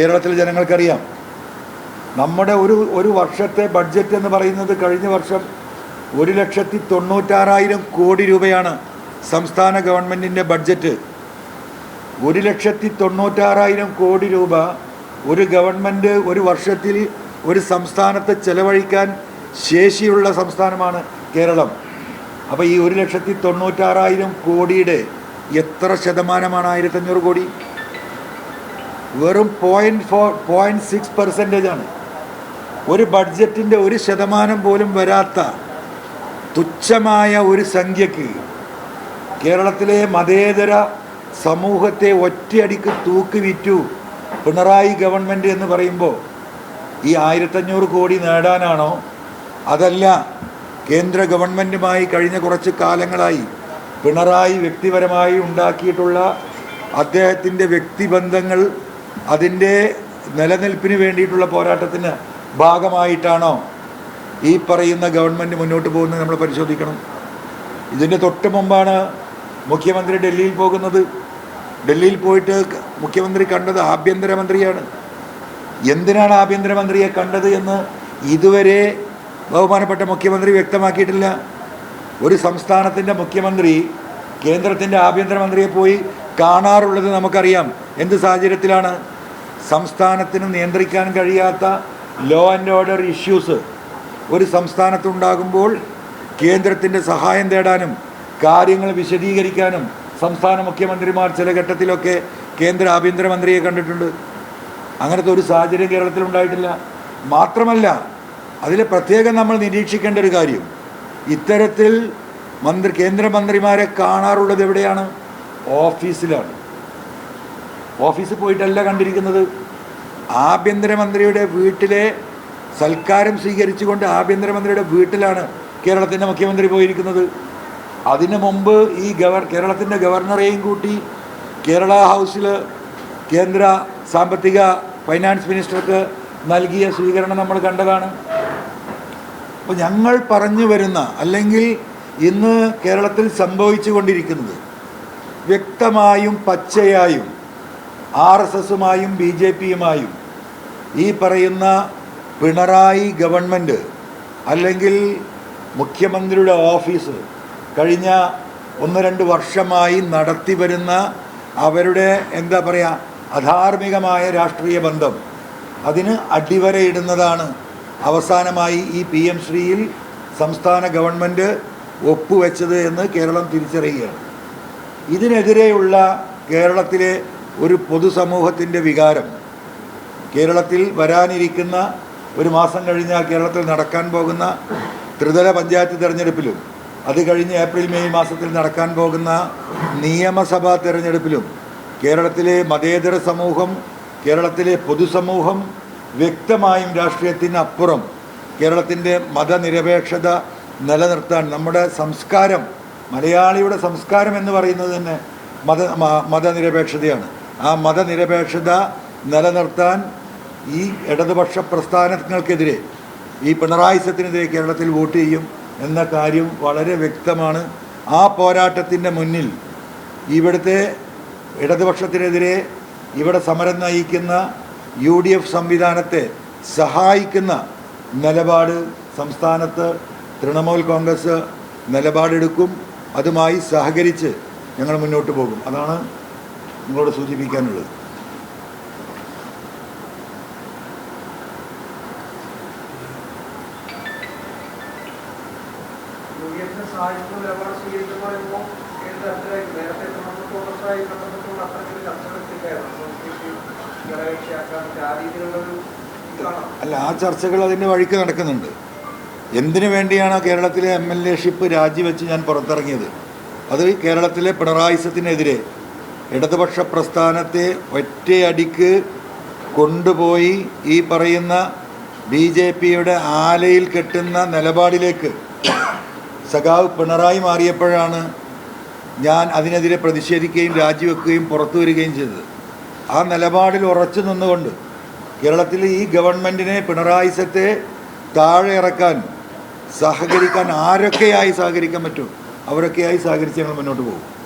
കേരളത്തിലെ ജനങ്ങൾക്കറിയാം. നമ്മുടെ ഒരു ഒരു വർഷത്തെ ബഡ്ജറ്റ് എന്ന് പറയുന്നത് കഴിഞ്ഞ വർഷം ഒരു ലക്ഷത്തി തൊണ്ണൂറ്റാറായിരം കോടി രൂപയാണ് സംസ്ഥാന ഗവൺമെന്റിന്റെ ബഡ്ജറ്റ് ഒരു ലക്ഷത്തി തൊണ്ണൂറ്റാറായിരം കോടി രൂപ ഒരു ഗവൺമെന്റ് ഒരു വർഷത്തിൽ ഒരു സംസ്ഥാനത്ത് ചെലവഴിക്കാൻ ശേഷിയുള്ള സംസ്ഥാനമാണ് കേരളം. അപ്പോൾ ഈ ഒരു ലക്ഷത്തി തൊണ്ണൂറ്റാറായിരം കോടിയുടെ എത്ര ശതമാനമാണ് ആയിരത്തഞ്ഞൂറ് കോടി? വെറും point four point six percentage ആണ്. ഒരു ബഡ്ജറ്റിന്റെ ഒരു ശതമാനം പോലും വരാത്ത തുച്ഛമായ ഒരു സംഖ്യക്ക് കേരളത്തിലെ മതേതര സമൂഹത്തെ ഒറ്റയടിക്ക് തൂക്കി വിറ്റു പിണറായി ഗവൺമെന്റ് എന്ന് പറയുമ്പോൾ ഈ ആയിരത്തഞ്ഞൂറ് കോടി നേടാനാണോ? അതല്ല കേന്ദ്ര ഗവൺമെന്റുമായി കഴിഞ്ഞ കുറച്ച് കാലങ്ങളായി പിണറായി വ്യക്തിപരമായി ഉണ്ടാക്കിയിട്ടുള്ള അദ്ദേഹത്തിന്റെ വ്യക്തിബന്ധങ്ങൾ അതിന്റെ നിലനിൽപ്പിന് വേണ്ടിയിട്ടുള്ള പോരാട്ടത്തിന് ഭാഗമായിട്ടാണോ ഈ പറയുന്ന ഗവൺമെന്റ് മുന്നോട്ട് പോകുന്നത് നമ്മൾ പരിശോധിക്കണം. ഇതിന്റെ തൊട്ട് മുമ്പാണ് മുഖ്യമന്ത്രി ഡൽഹിയിൽ പോകുന്നത്. ഡൽഹിയിൽ പോയിട്ട് മുഖ്യമന്ത്രി കണ്ടത് ആഭ്യന്തരമന്ത്രിയാണ്. എന്തിനാണ് ആഭ്യന്തരമന്ത്രിയെ കണ്ടത് എന്ന് ഇതുവരെ ബഹുമാനപ്പെട്ട മുഖ്യമന്ത്രി വ്യക്തമാക്കിയിട്ടില്ല. ഒരു സംസ്ഥാനത്തിന്റെ മുഖ്യമന്ത്രി കേന്ദ്രത്തിന്റെ ആഭ്യന്തരമന്ത്രിയെ പോയി കാണാറുള്ളത് നമുക്കറിയാം. എന്ത് സാഹചര്യത്തിലാണ്? സംസ്ഥാനത്തിന് നിയന്ത്രിക്കാൻ കഴിയാത്ത ലോ ആൻഡ് ഓർഡർ ഇഷ്യൂസ് ഒരു സംസ്ഥാനത്തുണ്ടാകുമ്പോൾ കേന്ദ്രത്തിന്റെ സഹായം തേടാനും കാര്യങ്ങൾ വിശദീകരിക്കാനും സംസ്ഥാന മുഖ്യമന്ത്രിമാർ ചില ഘട്ടത്തിലൊക്കെ കേന്ദ്ര ആഭ്യന്തരമന്ത്രിയെ കണ്ടിട്ടുണ്ട്. അങ്ങനത്തെ ഒരു സാഹചര്യം കേരളത്തിൽ ഉണ്ടായിട്ടില്ല. മാത്രമല്ല അതിൽ പ്രത്യേകം നമ്മൾ നിരീക്ഷിക്കേണ്ട ഒരു കാര്യം. ഇത്തരത്തിൽ മന്ത്രി കേന്ദ്രമന്ത്രിമാരെ കാണാറുള്ളത് എവിടെയാണ്? ഓഫീസിലാണ്. ഓഫീസിൽ പോയിട്ടല്ല കണ്ടിരിക്കുന്നത്. ആഭ്യന്തരമന്ത്രിയുടെ വീട്ടിലെ സൽക്കാരം സ്വീകരിച്ചുകൊണ്ട് ആഭ്യന്തരമന്ത്രിയുടെ വീട്ടിലാണ് കേരളത്തിന്റെ മുഖ്യമന്ത്രി പോയിരിക്കുന്നത്. അതിനു മുമ്പ് ഈ ഗവർ കേരളത്തിന്റെ ഗവർണറെയും കൂട്ടി കേരള ഹൗസിൽ കേന്ദ്ര സാമ്പത്തിക ഫൈനാൻസ് മിനിസ്റ്റർക്ക് നൽകിയ സ്വീകരണം നമ്മൾ കണ്ടതാണ്. അപ്പോൾ ഞങ്ങൾ പറഞ്ഞു വരുന്ന അല്ലെങ്കിൽ ഇന്ന് കേരളത്തിൽ സംഭവിച്ചു കൊണ്ടിരിക്കുന്നത് വ്യക്തമായും പച്ചയായും ആർ എസ് എസുമായും ബി ജെ പിയുമായും ഈ പറയുന്ന പിണറായി ഗവൺമെന്റ് അല്ലെങ്കിൽ മുഖ്യമന്ത്രിയുടെ ഓഫീസ് കഴിഞ്ഞ ഒന്ന് രണ്ട് വർഷമായി നടത്തി വരുന്ന അവരുടെ എന്താ പറയുക അധാർമികമായ രാഷ്ട്രീയ ബന്ധം അതിന് അടിവരയിടുന്നതാണ് അവസാനമായി ഈ പി എം ശ്രീയിൽ സംസ്ഥാന ഗവൺമെന്റ് ഒപ്പുവെച്ചത് എന്ന് കേരളം തിരിച്ചറിയുകയാണ്. ഇതിനെതിരെയുള്ള കേരളത്തിലെ ഒരു പൊതുസമൂഹത്തിന്റെ വികാരം. കേരളത്തിൽ വരാനിരിക്കുന്ന ഒരു മാസം കഴിഞ്ഞാൽ കേരളത്തിൽ നടക്കാൻ പോകുന്ന ത്രിതല പഞ്ചായത്ത് തിരഞ്ഞെടുപ്പിലും അത് കഴിഞ്ഞ് ഏപ്രിൽ മെയ് മാസത്തിൽ നടക്കാൻ പോകുന്ന നിയമസഭാ തിരഞ്ഞെടുപ്പിലും കേരളത്തിലെ മതേതര സമൂഹം കേരളത്തിലെ പൊതുസമൂഹം വ്യക്തമായും രാഷ്ട്രീയത്തിന് അപ്പുറം കേരളത്തിന്റെ മതനിരപേക്ഷത നിലനിർത്താൻ നമ്മുടെ സംസ്കാരം മലയാളിയുടെ സംസ്കാരം എന്ന് പറയുന്നത് തന്നെ മത മതനിരപേക്ഷതയാണ്. ആ മതനിരപേക്ഷത നിലനിർത്താൻ ഈ ഇടതുപക്ഷ പ്രസ്ഥാനങ്ങൾക്കെതിരെ ഈ പിണറായിസത്തിനെതിരെ കേരളത്തിൽ വോട്ട് ചെയ്യും എന്ന കാര്യം വളരെ വ്യക്തമാണ്. ആ പോരാട്ടത്തിന്റെ മുന്നിൽ ഇവിടുത്തെ ഇടതുപക്ഷത്തിനെതിരെ ഇവിടെ സമരം നയിക്കുന്ന യു ഡി എഫ് സംവിധാനത്തെ സഹായിക്കുന്ന നിലപാട് സംസ്ഥാനത്ത് തൃണമൂൽ കോൺഗ്രസ് നിലപാടെടുക്കും അതുമായി സഹകരിച്ച് ഞങ്ങൾ മുന്നോട്ട് പോകും. അതാണ് നിങ്ങളോട് സൂചിപ്പിക്കാനുള്ളത്. അല്ല ആ ചർച്ചകൾ അതിന്റെ വഴിക്ക് നടക്കുന്നുണ്ട്. എന്തിനു വേണ്ടിയാണ് കേരളത്തിലെ എം എൽ എ ഷിപ്പ് രാജിവെച്ച് ഞാൻ പുറത്തിറങ്ങിയത്? അത് കേരളത്തിലെ പിണറായിസത്തിനെതിരെ ഇടതുപക്ഷ പ്രസ്ഥാനത്തെ ഒറ്റയടിക്ക് കൊണ്ടുപോയി ഈ പറയുന്ന ബി ജെ പിയുടെ ആലയിൽ കെട്ടുന്ന നിലപാടിലേക്ക് സഖാവ് പിണറായി മാറിയപ്പോഴാണ് ഞാൻ അതിനെതിരെ പ്രതിഷേധിക്കുകയും രാജിവെക്കുകയും പുറത്തു വരികയും ചെയ്തത്. ആ നിലപാടിൽ ഉറച്ചു നിന്നുകൊണ്ട് കേരളത്തിൽ ഈ ഗവൺമെന്റിനെ പിണറായിസത്തെ താഴെ ഇറക്കാൻ സഹകരിക്കാൻ ആരൊക്കെയായി സഹകരിക്കാൻ പറ്റും? അവരൊക്കെയായി സഹകരിച്ച് ഞങ്ങൾ മുന്നോട്ട് പോകും.